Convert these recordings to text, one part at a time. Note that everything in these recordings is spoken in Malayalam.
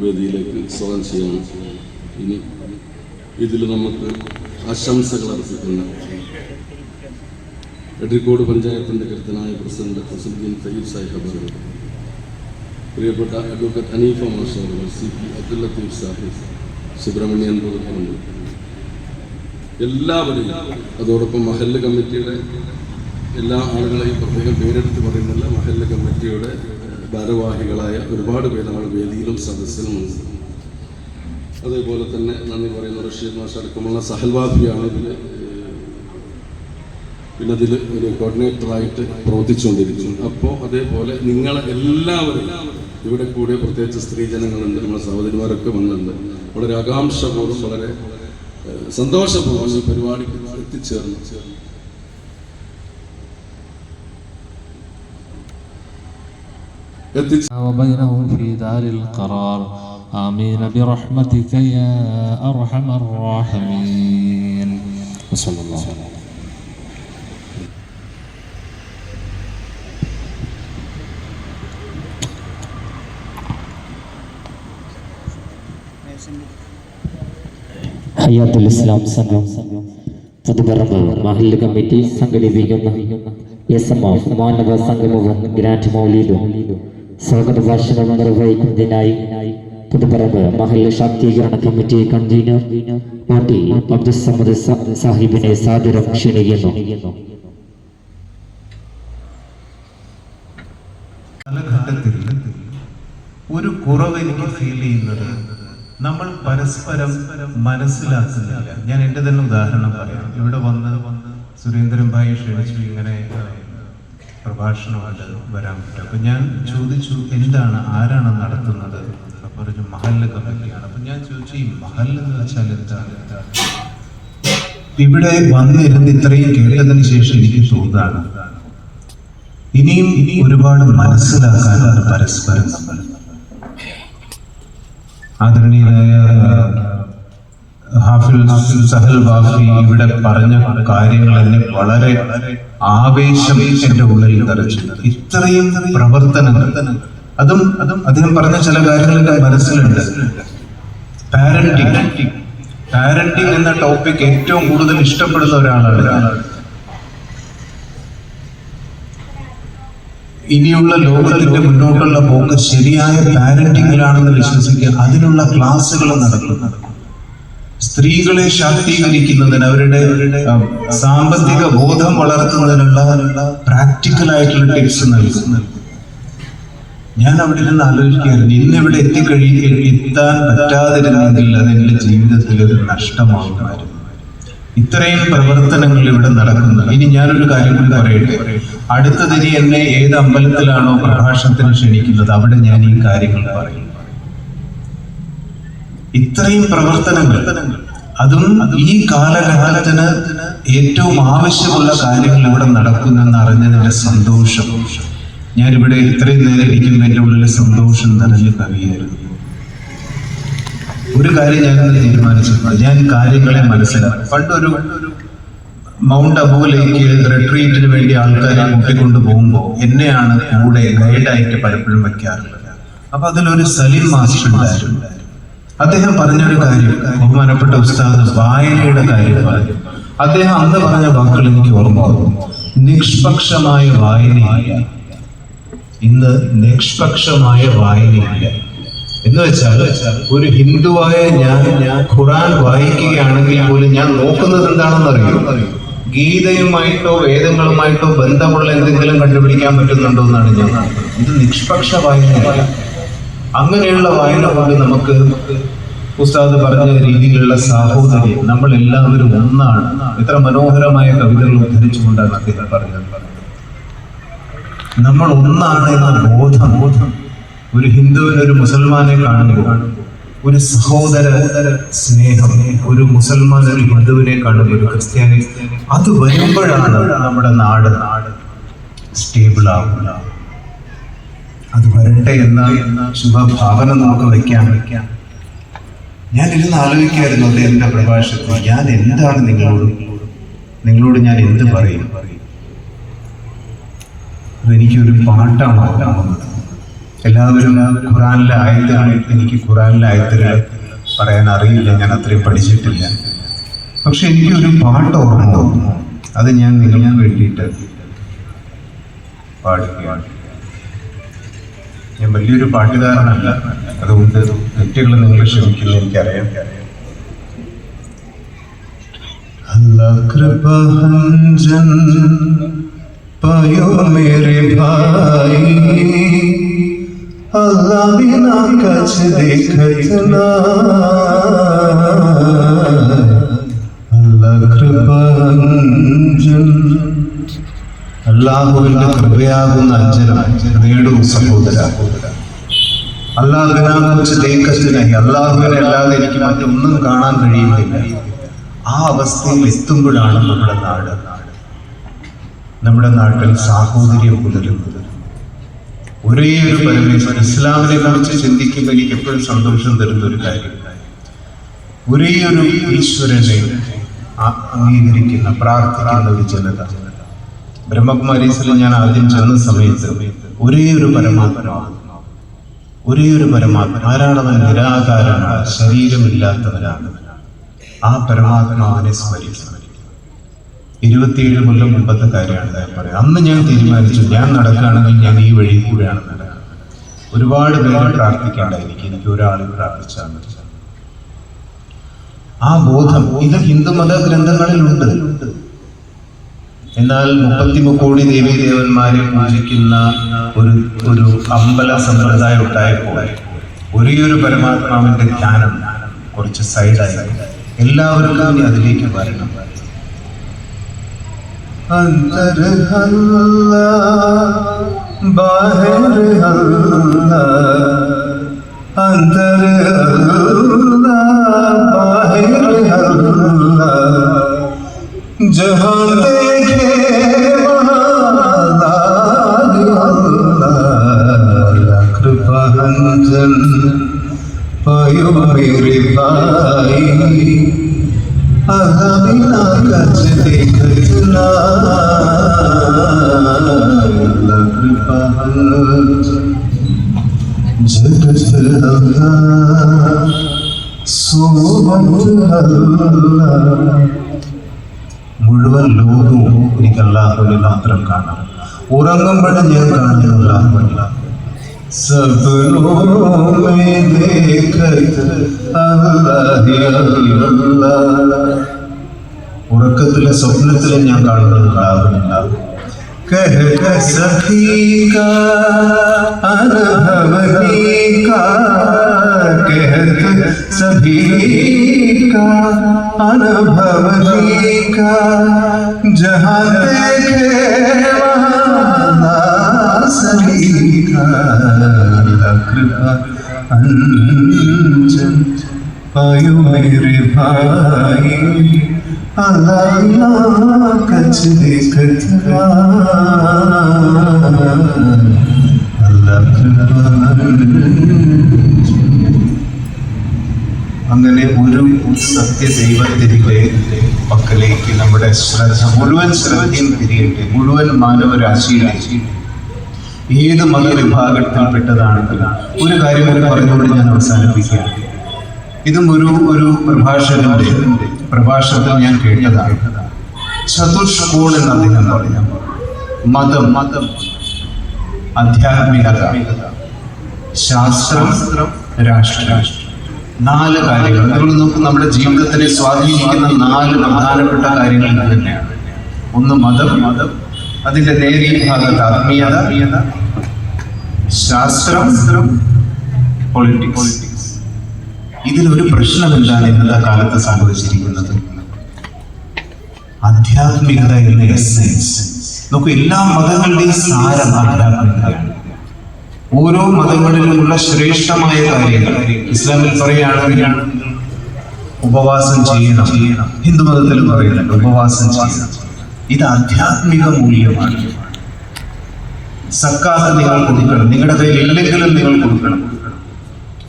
വേദിയിലേക്ക് സ്വാഗതം ചെയ്യണം ഇനി ഇതിൽ നമുക്ക് ആശംസകൾ അർപ്പിക്കുന്ന എട്ടിക്കോട് പഞ്ചായത്തിന്റെ കരുത്തനായ പ്രസിഡന്റ് ഹസുദ്ദീൻ തയ്യബ് സാഹിബ് അവർ പ്രിയപ്പെട്ട അഡ്വക്കേറ്റ് അനീഫ മാഷർ സി പി അബ്ദുൽ ലത്തീഫ് സാഹിബ് സുബ്രഹ്മണ്യൻ പറഞ്ഞു എല്ലാവരെയും അതോടൊപ്പം മഹല്ല് കമ്മിറ്റിയുടെ എല്ലാ ആളുകളെയും പ്രത്യേകം പേരെടുത്ത് പറയുന്നില്ല. മഹല്ല് കമ്മിറ്റിയുടെ ഭാരവാഹികളായ ഒരുപാട് പേരാണ് വേദിയിലും സദസ്സിലുമുണ്ട്. അതേപോലെ തന്നെ നന്ദി പറയുന്ന റഷീദ് മാഷ് അടക്കമുള്ള സഹൽവാദിയാണ് ഇതിൽ പിന്നെ അതിൽ ഒരു കോർഡിനേറ്ററായിട്ട് പ്രവർത്തിച്ചുകൊണ്ടിരിക്കുന്നു. അപ്പോൾ അതേപോലെ നിങ്ങൾ എല്ലാവരും ഇവിടെ കൂടെ പ്രത്യേകിച്ച് സ്ത്രീജനങ്ങളുണ്ട് നമ്മുടെ സഹോദരിമാരൊക്കെ വന്നിട്ടുണ്ട്. വളരെ ആകാംക്ഷപൂർവം വളരെ സന്തോഷപൂർവം ഈ പരിപാടിക്ക് എത്തിച്ചേർന്നു. എത്തിച്ച് وبينهم في دار القرار آمين برحمتك يا أرحم الراحمين وصلى الله عليه وسلم ഹയാത്തുൽ ഇസ്ലാം സംഘം പുതുപറമ്പ് മഹല്ല് കമ്മിറ്റി സംഘടിപ്പിക്കുന്ന എസ് എം എഫ് മാനവ സംഗമവും ഗ്രാൻഡ് മൗലീദും സ്വാഗത ഭാഷണം നിർവഹിക്കുന്നതിനായി പുതുപറമ്പ് മഹല്ല ശാക്തീകരണ കമ്മിറ്റി കൺവീനർ ഓട്ടി അബ്ദുസമ്മദ് സാഹിബിനെ സാദരം ക്ഷണിക്കുന്നു. ഒരു കുറവ് എനിക്ക് ഫീൽ ചെയ്യുന്നത് നമ്മൾ പരസ്പരം മനസ്സിലാക്കുന്നില്ല. ഞാൻ എന്റെ തന്നെ ഉദാഹരണം പറയാം. ഇവിടെ വന്ന് സുരേന്ദ്രൻ ഭായി ക്ഷണിച്ചു. ഇങ്ങനെ പ്രഭാഷണമായിട്ട് വരാൻ പറ്റും. അപ്പം ഞാൻ ചോദിച്ചു എന്താണ് ആരാണ് നടത്തുന്നത്? അപ്പോൾ പറഞ്ഞു മഹല്ല് കമ്മിറ്റിയാണ്. അപ്പം ഞാൻ ചോദിച്ചു ഈ മഹല്ല് എന്ന് വെച്ചാൽ എന്താണ്? എന്താണ് ഇവിടെ വന്നിരുന്ന് ഇത്രയും കേട്ടതിന് ശേഷം എനിക്ക് തോന്നുകയാണ് ഇനിയും ഇനി ഒരുപാട് മനസ്സിലാക്കാനാണ് പരസ്പരം നമ്മൾ. ആദരണീയനായ ഹാഫിൽ സഹൽ ബാഫി ഇവിടെ പറഞ്ഞ കാര്യങ്ങൾ എന്നെ വളരെ ആവേശം എന്റെ ഉള്ളിൽ നിറച്ചു ഇത്രയും പ്രവർത്തനങ്ങൾ. അതും അതും അദ്ദേഹം പറഞ്ഞ ചില കാര്യങ്ങൾ മനസ്സിലുണ്ട്. പാരന്റിങ് പാരന്റിങ് എന്ന ടോപ്പിക് ഏറ്റവും കൂടുതൽ ഇഷ്ടപ്പെടുന്ന ഒരാളാണ് ഇനിയുള്ള ലോകത്തിന്റെ മുന്നോട്ടുള്ള പോക്ക് ശരിയായ പാരന്റിങ്ങിലാണെന്ന് വിശ്വസിക്കുക അതിനുള്ള ക്ലാസ്സുകൾ നടക്കുന്നത് സ്ത്രീകളെ ശാക്തീകരിക്കുന്നതിന് അവരുടെ സാമ്പത്തിക ബോധം വളർത്തുന്നതിനുള്ള പ്രാക്ടിക്കൽ ആയിട്ടുള്ള ടിപ്സ് നൽകുന്നു ഞാൻ അവിടെ നിന്ന് ആലോചിക്കുകയായിരുന്നു ഇന്നിവിടെ എത്തിക്കഴി എത്താൻ പറ്റാതിരുന്നെങ്കിൽ അത് എന്റെ ജീവിതത്തിൽ ഒരു നഷ്ടമാകുമായിരുന്നു. ഇത്രയും പ്രവർത്തനങ്ങൾ ഇവിടെ നടക്കുന്നു. ഇനി ഞാനൊരു കാര്യം കൂടി പറയട്ടെ. അടുത്തത് ഇനി എന്നെ ഏത് അമ്പലത്തിലാണോ പ്രഭാഷണത്തിന് ക്ഷണിക്കുന്നത് അവിടെ ഞാൻ ഈ കാര്യങ്ങൾ പറയും. ഇത്രയും പ്രവർത്തനങ്ങൾ അതും ഈ കാലഘട്ടത്തിന് ഏറ്റവും ആവശ്യമുള്ള കാര്യങ്ങൾ ഇവിടെ നടക്കുന്നെന്ന് അറിഞ്ഞതിന്റെ സന്തോഷം. ഞാനിവിടെ ഇത്രയും നേരം ഇരിക്കുമ്പോൾ എന്റെ ഉള്ളിലെ സന്തോഷം നിറഞ്ഞു കവിയായിരുന്നു. ഒരു കാര്യം ഞാൻ തീരുമാനിച്ചിട്ടുണ്ട്. ഞാൻ കാര്യങ്ങളെ മനസ്സിലാക്കും. പണ്ടൊരു മൗണ്ട് അബുവിലേക്ക് റിട്രീറ്റിന് വേണ്ടി ആൾക്കാരെ കൂട്ടിക്കൊണ്ട് പോകുമ്പോൾ എന്നെയാണ് കൂടെ ഗൈഡായിട്ട് പലപ്പോഴും വയ്ക്കാറുള്ളത്. അപ്പൊ അതിലൊരു സലീം മാസ്റ്റർ ഉണ്ടായിരുന്നു. അദ്ദേഹം പറഞ്ഞൊരു കാര്യം ബഹുമാനപ്പെട്ട ഉസ്താദ് വായനയുടെ കാര്യം പറഞ്ഞു. അദ്ദേഹം അന്ന് പറഞ്ഞ വാക്കുകൾ എനിക്ക് ഓർമ്മ നിഷ്പക്ഷമായ വായനയില്ല. ഇന്ന് നിഷ്പക്ഷമായ വായനയില്ല. എന്ന് വെച്ചാൽ ഒരു ഹിന്ദുവായ ഞാൻ ഞാൻ ഖുറാൻ വായിക്കുകയാണെങ്കിൽ പോലും ഞാൻ നോക്കുന്നത് എന്താണെന്ന് അറിയോ? ഗീതയുമായിട്ടോ വേദങ്ങളുമായിട്ടോ ബന്ധമുള്ള എന്തെങ്കിലും കണ്ടുപിടിക്കാൻ പറ്റുന്നുണ്ടോ എന്നാണ് ഞാൻ. ഇത് നിഷ്പക്ഷ വായന അങ്ങനെയുള്ള വായന കൊണ്ട് നമുക്ക് ഉസ്താദ് പറഞ്ഞ രീതിയിലുള്ള സാഹോദര്യം നമ്മൾ എല്ലാവരും ഒന്നാണ്. എത്ര മനോഹരമായ കവിതകൾ ഉദ്ധരിച്ചുകൊണ്ടാണ് അദ്ദേഹം പറഞ്ഞത്. നമ്മൾ ഒന്നാണ് എന്ന ബോധം ബോധം ഒരു ഹിന്ദുവിന് ഒരു മുസൽമാനെ കാണുമ്പോൾ ഒരു സഹോദര സ്നേഹം ഒരു മുസൽമാൻ ഒരു ഹിന്ദുവിനെ കാണുമ്പോൾ ഒരു ക്രിസ്ത്യാനി അത് വരുമ്പോഴാണ് നമ്മുടെ നാട് നാട് സ്റ്റേബിൾ ആവുക. അത് വരട്ടെ എന്ന ശുഭഭാവന നമുക്ക് വയ്ക്കാൻ വയ്ക്കാം ഞാൻ ഇരുന്ന് ആലോചിക്കായിരുന്നു അദ്ദേഹത്തിന്റെ പ്രഭാഷണത്തിൽ ഞാൻ എന്താണ് നിങ്ങളോട് നിങ്ങളോട് ഞാൻ എന്ത് പറയും? എനിക്കൊരു പാട്ടാണ് ഓർമ്മ വന്നത് എല്ലാവരും ഖുറാനിലെ ആയത്തുകൾ എനിക്ക് ഖുറാനിലെ ആയത്തുകൾ പറയാൻ അറിയില്ല ഞാൻ അത്രയും പഠിച്ചിട്ടില്ല. പക്ഷെ എനിക്കൊരു പാട്ട് ഓർമ്മ അത് ഞാൻ നിങ്ങൾക്ക് വേണ്ടിയിട്ട് പാടുകയാണ്. ഞാൻ വലിയൊരു പാട്ടുകാരനല്ല അതുകൊണ്ട് തെറ്റുകൾ നിങ്ങൾ ക്ഷമിക്കില്ല എനിക്കറിയാം अल्लाह कृपा जन पायो मेरे भाई अल्लाह बिना कछ देखत ना अल्लाह कृपा ജൻ അള്ളാഹുവിന്റെ കൃപയാകുന്ന അഞ്ജനം നേടും സഹോദര. അള്ളാഹുവിനെ കുറിച്ച് തേക്കത്തിനായി അള്ളാഹുവിനെ അല്ലാതെ എനിക്ക് മറ്റൊന്നും കാണാൻ കഴിയുന്നില്ല. ആ അവസ്ഥയിൽ എത്തുമ്പോഴാണ് നമ്മുടെ നാട്. നമ്മുടെ നാട്ടിൽ സാഹോദര്യം പുലരുന്നത്. ഒരേ ഒരു പരമേശ്വരൻ ഇസ്ലാമിനെ കുറിച്ച് ചിന്തിക്കുമ്പോൾ എനിക്ക് എപ്പോഴും സന്തോഷം തരുന്ന ഒരു കാര്യം. ഒരേ ഒരു ഈശ്വരനെ അംഗീകരിക്കുന്ന പ്രാർത്ഥിക്കുന്ന ഒരു ജനത. ബ്രഹ്മകുമാരീസിൽ ഞാൻ ആദ്യം ചെന്ന സമയത്ത് ഒരേ ഒരു പരമാത്മാവ്. ഒരേ ഒരു പരമാത്മ ആരാണവൻ? നിരാകാരനാണ്. ശരീരമില്ലാത്തവനാണ്. ആ പരമാത്മാവിനെ സ്മരിക്കണം ഇരുപത്തിയേഴ് കൊല്ലം മുമ്പത്തെ കാര്യമാണ് ഞാൻ പറയാം അന്ന് ഞാൻ തീരുമാനിച്ചു ഞാൻ നടക്കുകയാണെങ്കിൽ ഞാൻ ഈ വഴി കൂടെയാണ് നടക്കുക. ഒരുപാട് പേര് പ്രാർത്ഥിക്കേണ്ട എനിക്ക്. എനിക്ക് ഒരാൾ പ്രാർത്ഥിച്ചാൽ മതി. ആ ബോധം ഇത് ഹിന്ദുമത ഗ്രന്ഥങ്ങളിലുണ്ട്. എന്നാൽ മുപ്പത്തി കോടി ദേവീ ദേവന്മാരെ പൂജിക്കുന്ന ഒരു ഒരു അമ്പല സമ്പ്രദായം ഉണ്ടായപ്പോൾ ഒരേ ഒരു പരമാത്മാവിന്റെ ധ്യാനം കുറച്ച് സൈഡായി. എല്ലാവർക്കും അതിലേക്ക് വരണം. അന്തർ അള്ളാഹുവിനെ മാത്രം കാണാം ഉറങ്ങുമ്പോഴും ഞാൻ കാണുന്നു അള്ളാഹുവിനെ സബ്നോं में देखत അല്ലാഹി അല്ലാഹ്. ഉറക്കത്തിലെ സ്വപ്നത്തിലും ഞാൻ കാണുന്നത് അള്ളാഹുവിനാകും कहत सखी का अनुभवनी का। कहत सभी का अनुभवनी का। जहाँ देखे सभी का। कृपा अंजन। पायो मेरे भाई अल्लाह कच देखत അങ്ങനെ ഒരു സത്യ ദൈവത്തിൻ്റെ പക്കലേക്ക് നമ്മുടെ ശ്രദ്ധ മുഴുവൻ ശ്രദ്ധയും തിരിയട്ടെ മുഴുവൻ മാനവരാശിയിലേക്ക് ഏത് മതവിഭാഗത്തിൽപ്പെട്ടതാണെങ്കിലും ഒരു കാര്യം കൂടി പറഞ്ഞുകൊണ്ട് ഞാൻ അവസാനിപ്പിക്കുകയാണ് ഇതും ഒരു ഒരു പ്രഭാഷകന്റെ പ്രഭാഷണത്തിൽ ഞാൻ കേട്ടതാണ്. ചതുഷ്കോൺ എന്ന് അദ്ദേഹം പറഞ്ഞു മതം മതം ആധ്യാത്മികത ശാസ്ത്രം രാഷ്ട്രം നാല് കാര്യങ്ങൾ. നമ്മൾ നോക്കും നമ്മുടെ ജീവിതത്തിനെ സ്വാധീനിക്കുന്ന നാല് പ്രധാനപ്പെട്ട കാര്യങ്ങൾ തന്നെയാണ്. ഒന്ന് മതം മതം അതിന്റെ നേരിയ ഭാഗത്ത് ആത്മീയത ശാസ്ത്രം പൊളിറ്റിക്സ് ഇതിലൊരു പ്രശ്നം എന്താണ് ഇന്നത്തെ കാലത്ത് സംഭവിച്ചിരിക്കുന്നത്? ആധ്യാത്മികത എന്ന എസെൻസ് നോക്കൂ എല്ലാ മതങ്ങളുടെയും സാരം ആധ്യാത്മികതയാണ്. ഓരോ മതങ്ങളിലുമുള്ള ശ്രേഷ്ഠമായ കാര്യങ്ങൾ. ഇസ്ലാമിൽ പറയുകയാണെങ്കിൽ ഉപവാസം ചെയ്യണം. ഹിന്ദു മതത്തിൽ പറയുന്നുണ്ട് ഉപവാസം ചെയ്യണം. ഇത് ആധ്യാത്മിക മൂല്യമാണ്. സക്കാത്ത് നിങ്ങൾ കൊടുക്കണം. നിങ്ങളുടെ കയ്യിൽ ഇല്ലെങ്കിലും നിങ്ങൾ കൊടുക്കണം.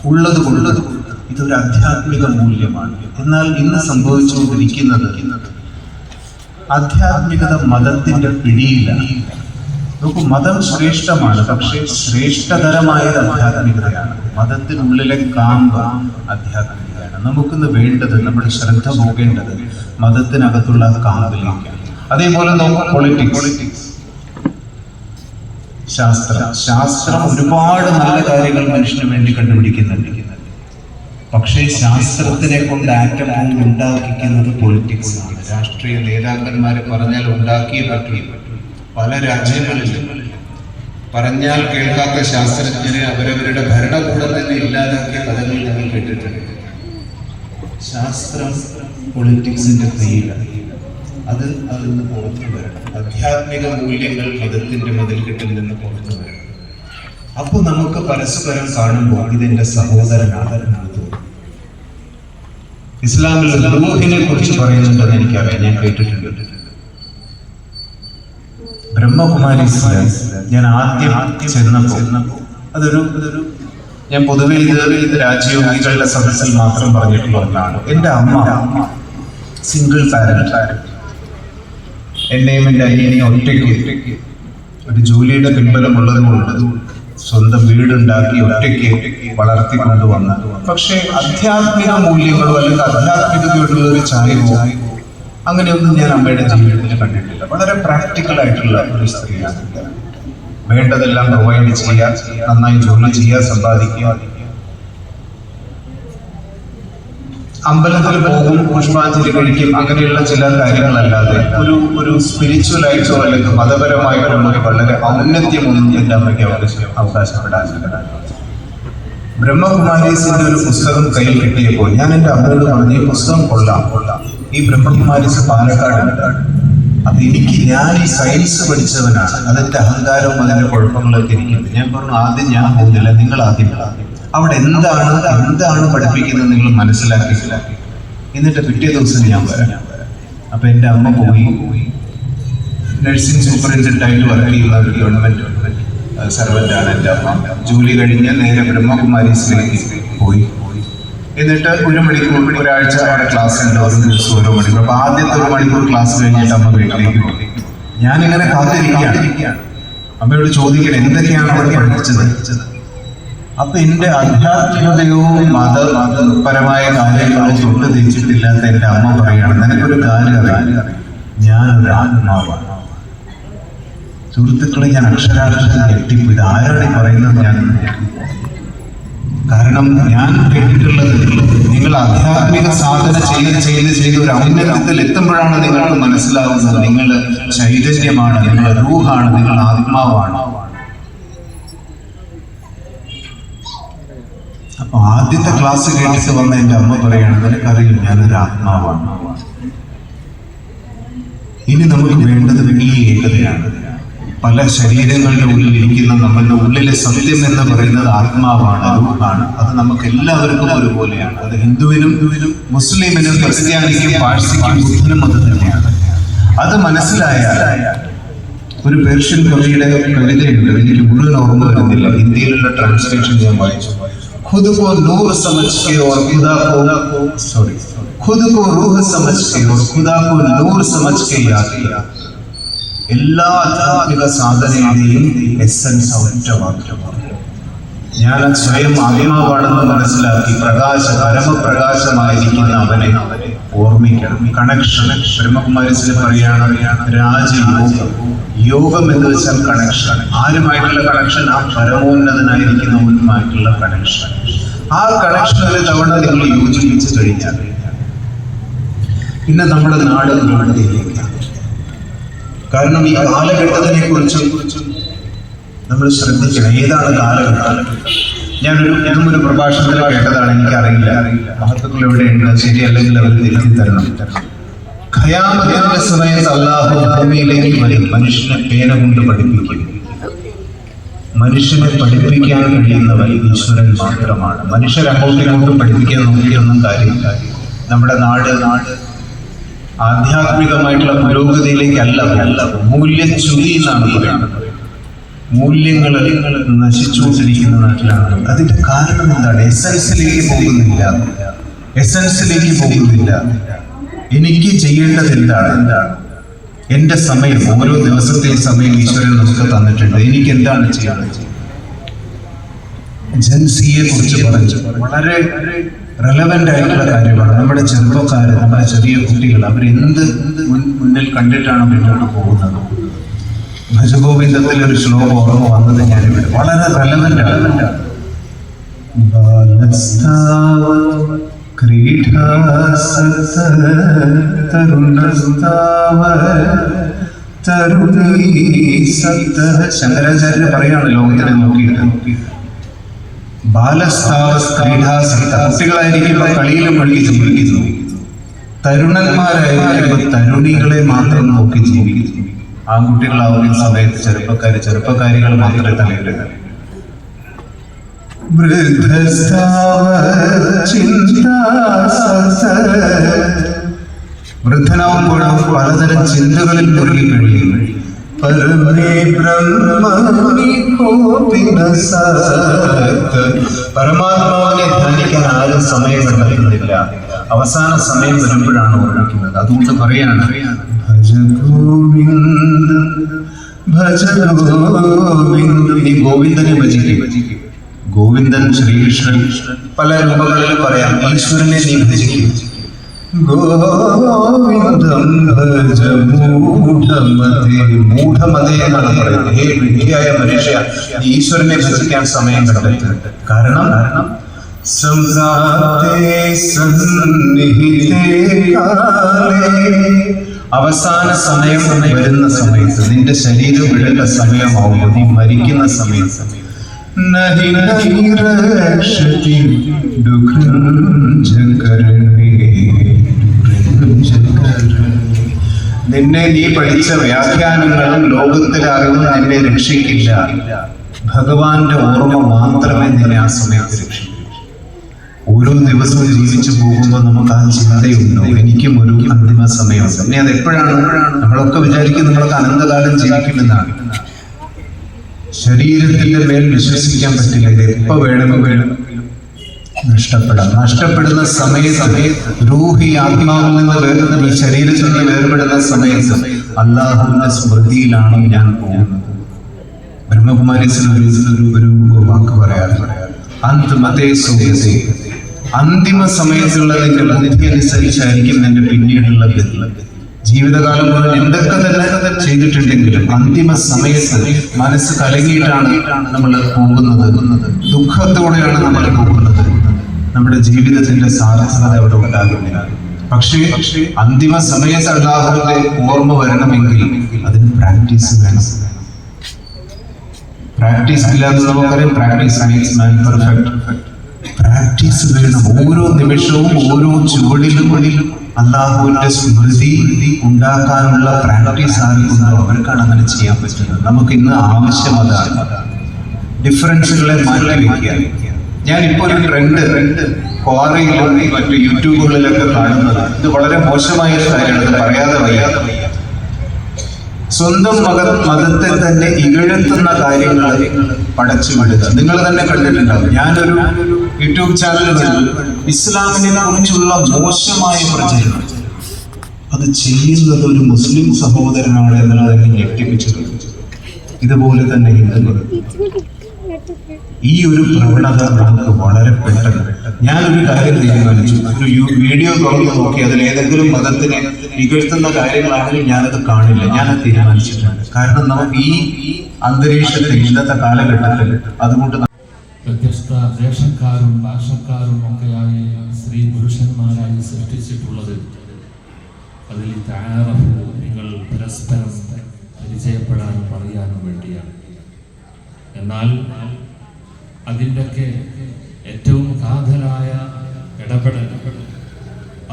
ഉള്ളത് ഉള്ളത് ഇതൊരു ആധ്യാത്മിക മൂല്യമാണ്. എന്നാൽ ഇന്ന് സംഭവിച്ചുകൊണ്ടിരിക്കുന്നത് ആധ്യാത്മികത മതത്തിന്റെ പിടിയിലാണ്. നോക്കൂ മതം ശ്രേഷ്ഠമാണ് പക്ഷേ ശ്രേഷ്ഠതരമായത് ആധ്യാത്മികതയാണ്. മതത്തിനുള്ളിലെ കാമ്പ ആധ്യാത്മികതയാണ്. നമുക്കിന്ന് വേണ്ടത് നമ്മുടെ ശ്രദ്ധ പോകേണ്ടത് മതത്തിനകത്തുള്ള കാമ്പിലേക്കാണ്. അതേപോലെ നോക്കൂ പൊളിറ്റിക്സ് ശാസ്ത്രം. ശാസ്ത്രം ഒരുപാട് നല്ല കാര്യങ്ങൾ മനുഷ്യന് വേണ്ടി കണ്ടുപിടിക്കുന്നുണ്ട്. പക്ഷേ ശാസ്ത്രത്തിനെ കൊണ്ട് ആറ്റം ബോംബ് ഉണ്ടാക്കിക്കുന്നത് പൊളിറ്റിക്സ് ആണ്. രാഷ്ട്രീയ നേതാക്കന്മാർ പറഞ്ഞാൽ ഉണ്ടാക്കിയേ പറ്റൂ. പല രാജ്യങ്ങളിലും പറഞ്ഞാൽ കേൾക്കാത്ത ശാസ്ത്രജ്ഞരെ അവരവരുടെ ഭരണകൂടം തന്നെ ഇല്ലാതാക്കിയ കഥകൾ ഞങ്ങൾ കേട്ടിട്ടുണ്ട്. ശാസ്ത്രം പൊളിറ്റിക്സിന്റെ കയ്യിലാണ് അത് അതിൽ നിന്ന് പുറത്തു വരണം. ആധ്യാത്മിക മൂല്യങ്ങൾ മതത്തിന്റെ മതിൽക്കെട്ടിൽ നിന്ന് പുറത്തു വരണം. അപ്പോൾ നമുക്ക് പരസ്പരം കാണുമ്പോൾ ഇതിന്റെ തോന്നുന്നത് ഇസ്ലാമിൽ റൂഹിനെ കുറിച്ച് പറയുന്നുണ്ടെന്ന് എനിക്കറിയാം. ഞാൻ കേട്ടിട്ടുണ്ട്. ബ്രഹ്മകുമാരി ഞാൻ ആദ്യം ചെന്നപ്പോ അതൊരു ഞാൻ പൊതുവെ ഇത് രാജയോഗികളുടെ സദസ്സിൽ മാത്രം പറഞ്ഞിട്ടുള്ള ഒന്നാണ്. എന്റെ അമ്മ സിംഗിൾ പാരന്റ് എന്നെയും എന്റെ അനിയനെയും ഒറ്റയ്ക്ക് ഒരു ജോലിയുടെ പിൻബലമുള്ളത് കൊണ്ട് സ്വന്തം വീടുണ്ടാക്കി ഒറ്റയ്ക്ക് വളർത്തിക്കൊണ്ടുവന്ന പക്ഷേ ആധ്യാത്മിക മൂല്യങ്ങളോ അല്ലെങ്കിൽ ആധ്യാത്മികതയോടുള്ള ഒരു ചായവോ അങ്ങനെയൊന്നും ഞാൻ അമ്മയുടെ ജീവിതത്തിൽ കണ്ടിട്ടില്ല. വളരെ പ്രാക്ടിക്കൽ ആയിട്ടുള്ള ഒരു സ്ത്രീയാണ് വേണ്ടതെല്ലാം പ്രൊവൈഡ് ചെയ്യുക നന്നായി ജോലി ചെയ്യുക സമ്പാദിക്കുക അമ്പലത്തിൽ പോകും പുഷ്പാഞ്ജലി കഴിക്കും അങ്ങനെയുള്ള ചില കാര്യങ്ങളല്ലാതെ ഒരു ഒരു സ്പിരിച്വൽ ആയിട്ടോ അല്ലെങ്കിൽ മതപരമായിട്ടുള്ള ഒരു വളരെ ഔന്നത്യമൊന്നും എന്റെ അമ്മയ്ക്ക് അവകാശം അവകാശപ്പെടാനില്ല ബ്രഹ്മകുമാരീസിന്റെ ഒരു പുസ്തകം കയ്യിൽ കിട്ടിയപ്പോൾ ഞാൻ എന്റെ അമ്മയോട് പറഞ്ഞു ഈ പുസ്തകം കൊള്ളാം കൊള്ളാം. ഈ ബ്രഹ്മകുമാരീസ് പാലക്കാട് അപ്പൊ എനിക്ക് ഞാൻ ഈ സയൻസ് പഠിച്ചവനാണ്. അതിന്റെ അഹങ്കാരവും അതിന്റെ കുഴപ്പങ്ങളൊക്കെ എനിക്കുണ്ട്. ഞാൻ പറഞ്ഞു ആദ്യം ഞാൻ പോകുന്നില്ല നിങ്ങൾ ആദ്യം അവിടെ എന്താണ് എന്താണ് പഠിപ്പിക്കുന്നത് നിങ്ങൾ മനസ്സിലാക്കി? എന്നിട്ട് പിറ്റേ ദിവസം ഞാൻ വരാം. അപ്പൊ എന്റെ അമ്മ പോയി. നഴ്സിംഗ് ആയിട്ട് വർക്ക് ചെയ്യുന്ന ഒരു ഗവൺമെന്റ് സർവന്റ് ആണ് എന്റെ അമ്മ. ജോലി കഴിഞ്ഞ് നേരെ ബ്രഹ്മകുമാരീസിലേക്ക് പോയി. എന്നിട്ട് ഒരു മണിക്കൂർ ഒരാഴ്ച അവിടെ ക്ലാസ് ഉണ്ട്. ഓരോ ദിവസം ഓരോ മണിക്കൂർ. അപ്പൊ ആദ്യത്തെ ഒരു മണിക്കൂർ ക്ലാസ് കഴിഞ്ഞിട്ട് അമ്മ വീട്ടിലേക്ക് പോയി. ഞാനിങ്ങനെ കാത്തിരിക്കുകയാണ്. അമ്മയോട് ചോദിക്കണം എന്തൊക്കെയാണ് അവിടെ പഠിപ്പിച്ചത്? അപ്പൊ എന്റെ ആധ്യാത്മികതയോ മത മതപരമായ കാര്യങ്ങളോ തൊട്ട് തിരിച്ചിട്ടില്ലാത്ത എന്റെ അമ്മ പറയാണ്. നിനക്കൊരു കാര്യം ഞാൻ ഒരു ആത്മാവാണ്. സുഹൃത്തുക്കളെ ഞാൻ അക്ഷരാക്ഷരം ഞെട്ടിപ്പോ ഇത് ആരാണ് പറയുന്നത് ഞാൻ? കാരണം ഞാൻ കേട്ടിട്ടുള്ളത് നിങ്ങൾ ആധ്യാത്മിക സാധന ചെയ്ത് ചെയ്ത് ചെയ്ത് ഒരു ഔന്നത്യത്തിൽ എത്തുമ്പോഴാണ് നിങ്ങൾക്ക് മനസ്സിലാവുന്നത്. നിങ്ങൾ ചൈതന്യമാണ് നിങ്ങൾ റൂഹാണ് നിങ്ങൾ ആത്മാവാണ്. അപ്പൊ ആദ്യത്തെ ക്ലാസ് കേട്ടിട്ട് വന്ന എന്റെ അമ്മ പറയാണ് നിനക്കറിയില്ല ഞാനൊരു ആത്മാവാണ്. ഇനി നമുക്ക് വേണ്ടത് ഈ ഏകതയാണ്. പല ശരീരങ്ങളുടെ ഉള്ളിൽ ഇരിക്കുന്ന നമ്മളുടെ ഉള്ളിലെ സത്യം എന്ന് പറയുന്നത് ആത്മാവാണ് റൂഹാണ് അത് നമുക്ക് എല്ലാവർക്കും ഒരുപോലെയാണ്. അത് ഹിന്ദുവിനും മുസ്ലിമിനും ക്രിസ്ത്യാനിക്കും പാഴ്സിക്കും ബുദ്ധനും അത് തന്നെയാണ്. അത് മനസ്സിലായാൽ ഒരു പേർഷ്യൻ കവിയുടെ കവിതയുണ്ട് എനിക്ക് മുഴുവൻ ഓർമ്മ വരുന്നില്ല. ഹിന്ദിയിലുള്ള ട്രാൻസ്ലേഷൻ ഞാൻ വായിച്ചു. खुद को नूर समझ के और खुदा को सॉरी खुद को रूह समझ के और खुदा को नूर समझ के याद किया എല്ലാ ആധ്യാത്മിക സാധനയുടെയും എസൻസ് ഒറ്റ വാക്യമാണ് ഞാൻ സ്വയം ആത്മാവാണെന്ന് മനസ്സിലാക്കി പ്രകാശ പരമപ്രകാശമായിരിക്കുന്ന അവനെ ഓർമ്മിക്കണം. കണക്ഷൻ ബ്രഹ്മകുമാരിസിന് പറയാണ് രാജയോഗം. യോഗം എന്ന് വെച്ചാൽ കണക്ഷൻ ആരുമായിട്ടുള്ള കണക്ഷൻ ആ പരമോന്നതനായിരിക്കുന്നവനുമായിട്ടുള്ള കണക്ഷൻ ആ കണക്ഷൻ ഒരു തവണ നിങ്ങൾ യോജിപ്പിച്ചു കഴിഞ്ഞാൽ പിന്നെ നമ്മുടെ നാട് നാടിലേക്ക്. കാരണം ഈ കാലഘട്ടത്തിനെ കുറിച്ച് നമ്മൾ ശ്രദ്ധിക്കണം. ഏതാണ് കാലഘട്ടം? ഞാനൊരു ഇതും ഒരു പ്രഭാഷണത്തിൽ കേട്ടതാണ് എനിക്കറിയില്ല. മഹത്വങ്ങൾ എവിടെയുണ്ട്? ശരിയല്ലെങ്കിൽ അവർ തിരുത്തി തരണം. ഖയാമത്തിന്റെ സമയത്ത് അള്ളാഹു ഭൂമിയിലേക്ക് വരും. മനുഷ്യനെ പേന കൊണ്ട് പഠിപ്പിക്കും. മനുഷ്യനെ പഠിപ്പിക്കാൻ കഴിയുന്നവർ ഈശ്വരൻ മാത്രമാണ്. മനുഷ്യർ അങ്ങോട്ടും പഠിപ്പിക്കാൻ നോക്കിയൊന്നും കാര്യമില്ല. നമ്മുടെ നാട് നാട് ആധ്യാത്മികമായിട്ടുള്ള പുരോഗതിയിലേക്കല്ല അല്ല മൂല്യച്യുതി എന്നാണ് പറയുന്നത്. മൂല്യങ്ങൾ നശിച്ചുകൊണ്ടിരിക്കുന്ന നാട്ടിലാണ്. അതിന്റെ കാരണം എന്താണ്? എസൻസിലേക്ക് പോകുന്നില്ല. എസൻസിലേക്ക് പോകുന്നില്ല. എനിക്ക് ചെയ്യേണ്ടത് എന്താണ്? എന്താണ് എന്റെ സമയം ഓരോ ദിവസത്തെയും സമയം ഈശ്വരൻ നമുക്ക് തന്നിട്ടുണ്ട്. എനിക്ക് എന്താണ് ചെയ്യേണ്ടത്? ജൻസിയെ കുറിച്ച് പറഞ്ഞു. വളരെ റെലവെന്റ് ആയിട്ടുള്ള കാര്യമാണ്. നമ്മുടെ ചെറുപ്പക്കാര് നമ്മുടെ ചെറിയ കുട്ടികൾ അവരെന്ത് മുൻ- മുന്നിൽ കണ്ടിട്ടാണ് മുന്നോട്ട് പോകുന്നത്? ഭജഗോവിന്ദത്തിൽ ഒരു ശ്ലോകം ഓർമ്മ വന്നത് ഞാനിവിടെ. വളരെ റെലവെന്റ് ആണ്. ശങ്കരാചാര്യ പറയാണ് ലോകത്തിനെ നോക്കിയിട്ട് ബാലസ്ഥാവസ് ക്രീഡാസക്ത കുട്ടികളായിരിക്കുമ്പോൾ കളിയിലും കളി ജീവിക്കുന്നു തരുണന്മാരായിരിക്കുമ്പോൾ തരുണികളെ മാത്രം നോക്കി ജീവിക്കുന്നു ആൺകുട്ടികളാവുന്ന സമയത്ത് ചെറുപ്പക്കാർ ചെറുപ്പക്കാരികൾ മാത്രമേ തലയിലില്ല പലതരം ചിന്തകളിൽ മുറുകി കഴിയുന്നു. പരമാത്മാവിനെ ധ്യാനിക്കാൻ ആരും സമയം കണ്ടെത്തുന്നില്ല അവസാന സമയം വരുമ്പോഴാണ് ഓർമ്മിക്കുന്നത് അതുകൊണ്ട് പറയാണ് ഭജ ഗോവിന്ദ ഭജ ഗോവിന്ദ ഈ ഗോവിന്ദനെ ഭജിക്കും. ഗോവിന്ദൻ ശ്രീകൃഷ്ണൻ പല രൂപങ്ങളിൽ പറയാം ഈശ്വരനെ നീ ഭജിക്കും. ഗോവിന്ദം ഭജ മൂഢമതേ മൂഢമതേ എന്നാണ് പറയുന്നത്. ഹേ വിഡ്ഢിയായ മനുഷ്യ ഈശ്വരനെ ഭജിക്കാൻ സമയം കണ്ടെത്തുന്നുണ്ട് കാരണം കാരണം സംസാരേ സന്നിഹിതേ കാലേ അവസാന സമയം വരുന്ന സമയത്ത് നിന്റെ ശരീരം വിടേണ്ട സമയമാവുമ്പോൾ നീ മരിക്കുന്ന സമയത്ത് നിന്നെ നീ പഠിച്ച വ്യാഖ്യാനങ്ങളും ലോകത്തിലെ അറിവ് നിന്നെ രക്ഷിക്കില്ല. ഭഗവാന്റെ ഓർമ്മ മാത്രമേ നിന്നെ ആ സമയത്ത് രക്ഷിക്കൂ ഓരോ ദിവസവും ജീവിച്ചു പോകുമ്പോൾ നമുക്ക് ആ ചിന്തയുണ്ടോ? എനിക്കും ഒരു അന്തിമ സമയമുണ്ട് പിന്നെ അത് എപ്പോഴാണ്? നമ്മളൊക്കെ വിചാരിക്കും നമ്മളൊക്കെ അനന്തകാലം ജീവിക്കുമെന്നാണ്. ശരീരത്തിന്റെ മേൽ വിശ്വസിക്കാൻ പറ്റില്ല. ഇത് എപ്പോ വേണമെങ്കിൽ വേണം? നഷ്ടപ്പെടാം. നഷ്ടപ്പെടുന്ന സമയത്ത് രൂഹി ആത്മാവിൽ നിന്ന് വേർപെടുന്ന ഈ ശരീരത്തിൽ നിന്ന് വേർപെടുന്ന സമയത്ത് അള്ളാഹുവിന്റെ സ്മൃതിയിലാണ് ഞാൻ പോകുന്നത്. ബ്രഹ്മകുമാരി ഒരു ഒരു- വാക്ക് പറയാറ് അന്ത് മതേ സുഖത്തെ അന്തിമ സമയത്തുള്ള നിന്റെ ബുദ്ധി അനുസരിച്ചായിരിക്കും നിന്റെ പിന്നീടുള്ള ജീവിതകാലം മുഴുവൻ എന്തൊക്കെ തന്നെ ചെയ്തിട്ടുണ്ടെങ്കിലും അന്തിമ സമയത്ത് മനസ്സ് കലങ്ങിയിട്ടാണ് നമ്മൾ പോകുന്നത്. ദുഃഖത്തോടെയാണ് നമ്മൾ പോകുന്നത്. നമ്മുടെ ജീവിതത്തിന്റെ സാധ്യത അവിടെ ഉണ്ടാകുന്നില്ല. പക്ഷേ അന്തിമ സമയത്ത് ഓർമ്മ വരണമെങ്കിൽ അതിന് പ്രാക്ടീസ് വേണം. പ്രാക്ടീസ് ഇല്ലാതെ നമുക്കറിയാം. Practice makes man perfect practice വേണം ഓരോ നിമിഷവും ഓരോ ചുവടിലും അള്ളാഹുവിന്റെ സ്മൃതി ഉണ്ടാക്കാനുള്ള പ്രാക്ടീസ് ആർക്കുണ്ടോ അവർക്കാണ് അങ്ങനെ ചെയ്യാൻ പറ്റുന്നത്. നമുക്ക് ഇന്ന് ആവശ്യം അതാണ്. ഡിഫറൻസുകളെ മാറ്റി വയ്ക്കുക ഞാൻ ഇപ്പോൾ ഒരു ട്രെൻഡ് ക്വാറയിലും മറ്റു യൂട്യൂബുകളിലൊക്കെ കാണുന്നത്. ഇത് വളരെ മോശമായ കാര്യമാണ്. പറയാതെ വയ്യാതെ വയ്യ. സ്വന്തം മത മതത്തെ തന്നെ ഇകഴ്ത്തുന്ന കാര്യങ്ങൾ പടച്ചു വിടുക നിങ്ങൾ തന്നെ കണ്ടിട്ടുണ്ടാവും. ഞാനൊരു യൂട്യൂബ് ചാനലുകളിൽ ഇസ്ലാമിനെ കുറിച്ചുള്ള മോശമായ പ്രചരണം. അത് ചെയ്യുന്നത് ഒരു മുസ്ലിം സഹോദരനാണ് എന്നുള്ളത് എന്നെ ഞെട്ടിപ്പിച്ചിട്ടുണ്ട് ഇതുപോലെ തന്നെ ഹിന്ദുക്കൾ ഈ ഒരു പ്രവണത നമുക്ക് വളരെ പെട്ടെന്ന്. ഞാനൊരു കാര്യം തീരുമാനിച്ചു. ഒരു വീഡിയോ തുറന്നു നോക്കി അതിൽ ഏതെങ്കിലും മതത്തിനെ നികഴ്ത്തുന്ന കാര്യങ്ങളാണെങ്കിൽ ഞാനത് കാണില്ല. ഞാനത് തീരുമാനിച്ചിട്ടുണ്ട്. കാരണം നമുക്ക് ഈ അന്തരീക്ഷത്തിൽ ഇന്നത്തെ കാലഘട്ടത്തിൽ അതുകൊണ്ട് വ്യത്യസ്ത ദേശക്കാരും ഭാഷക്കാരും ഒക്കെയായി സ്ത്രീ പുരുഷന്മാരായി സൃഷ്ടിച്ചിട്ടുള്ളത് അതിൽ തയ്യാറഫ് നിങ്ങൾ പരസ്പരം പരിചയപ്പെടാനും അറിയാനും വേണ്ടിയാണ്. എന്നാൽ അതിന്റെയൊക്കെ ഏറ്റവും കാതലായ ഇടപെടൽ.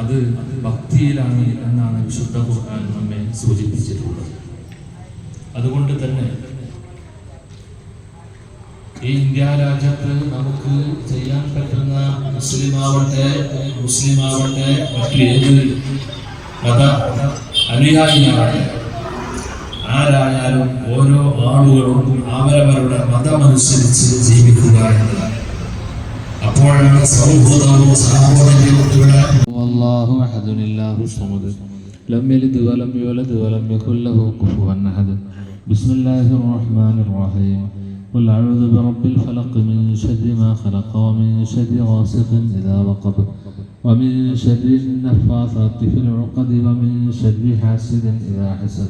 അത് ഭക്തിയിലാണ് എന്നാണ് വിശുദ്ധ ഖുർആൻ നമ്മെ സൂചിപ്പിച്ചിട്ടുള്ളത്. അതുകൊണ്ട് തന്നെ ഈ ഇന്ത്യ രാജ്യത്ത് നമുക്ക് ചെയ്യാൻ പറ്റുന്ന മുസ്ലിമാവട്ടെ മുസ്ലിമാവട്ടെ മറ്റു ഏത് മത അനുയായിയാവട്ടെ ആരായാലും ഓരോ ആളുകളും അവരവരുടെ മതമനുസരിച്ച് ജീവിക്കുക എന്നതാണ് അപ്പോഴാണ് സൗഹൃദവും സഹോദര്യവും ഇവിടെ والله أحد الله الصمد لم يلد ولم يولد ولم يكن له كفوا أحد بسم الله الرحمن الرحيم قل أعوذ برب الفلق من شر ما خلق ومن شر غاسق إذا وقب ومن شر النفاثات في العقد ومن شر حاسد إذا حسد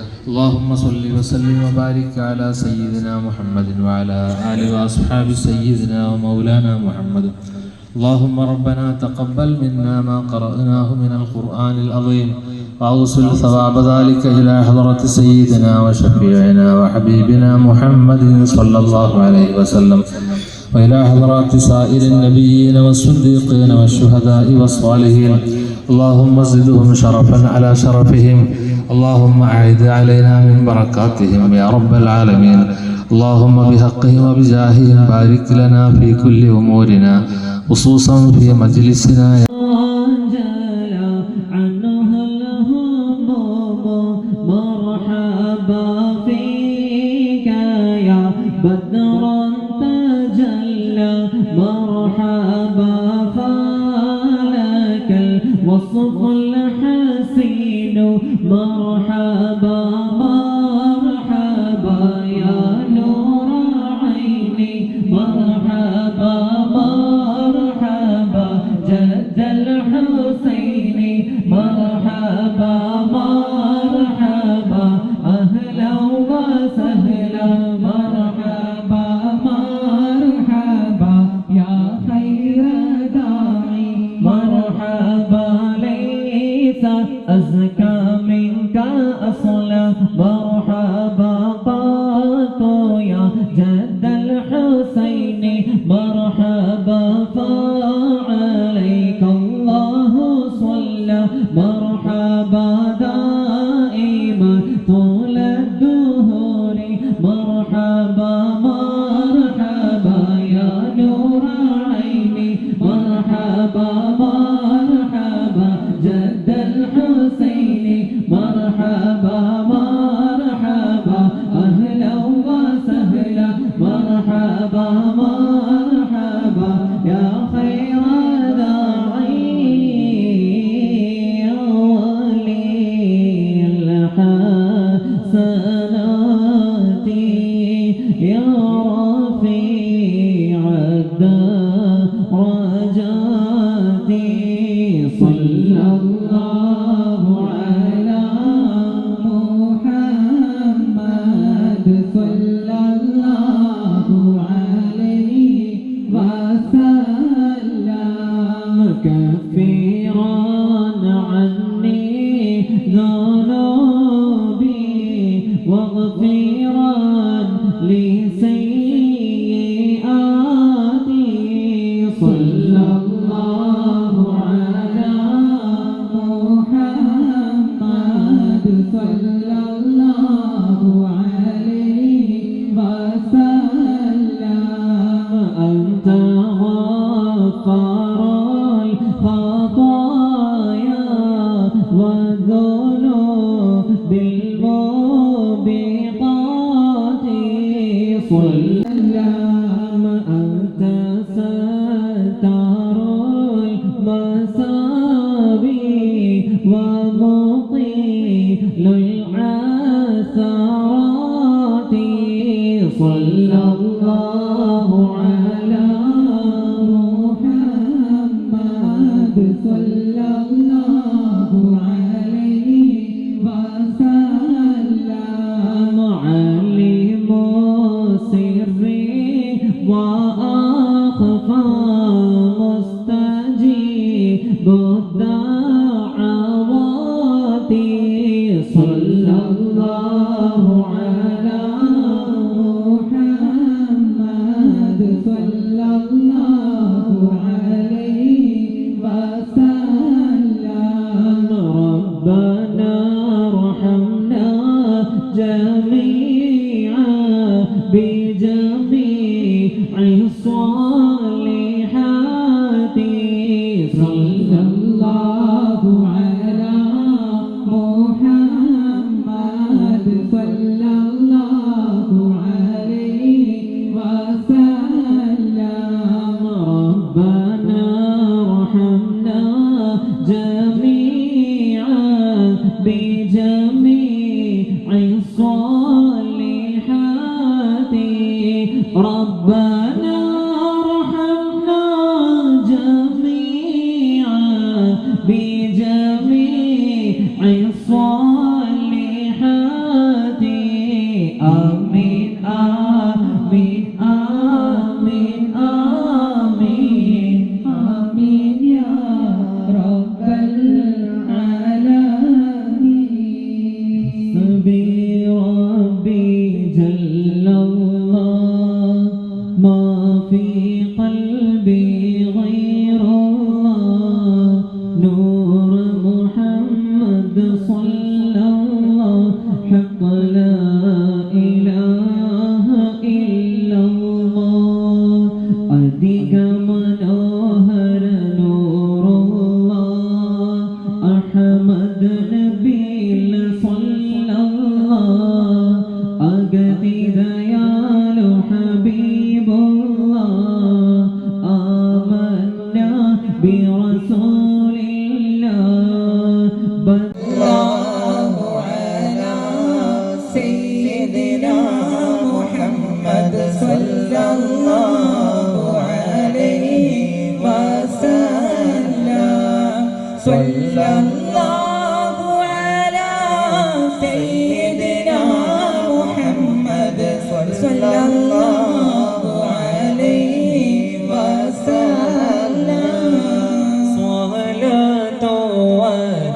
اللهم صل وسلم وبارك على سيدنا محمد وعلى آله وأصحاب سيدنا ومولانا محمد. اللهم ربنا تقبل منا ما قرأناه من القرآن العظيم. وأوصل ثواب ذلك إلى حضرة سيدنا وشفيعنا وحبيبنا محمد صلى الله عليه وسلم. وإلى حضرات سائر النبيين والصديقين والشهداء والصالحين. اللهم زدهم شرفا على شرفهم. اللهم أعد علينا من بركاتهم يا رب العالمين. اللهم بحقهم وبجاههم بارك لنا في كل أمورنا خصوصا في مجلسنا. يا مرحبا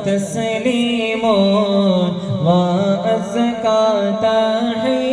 تسليم وأزكى تحية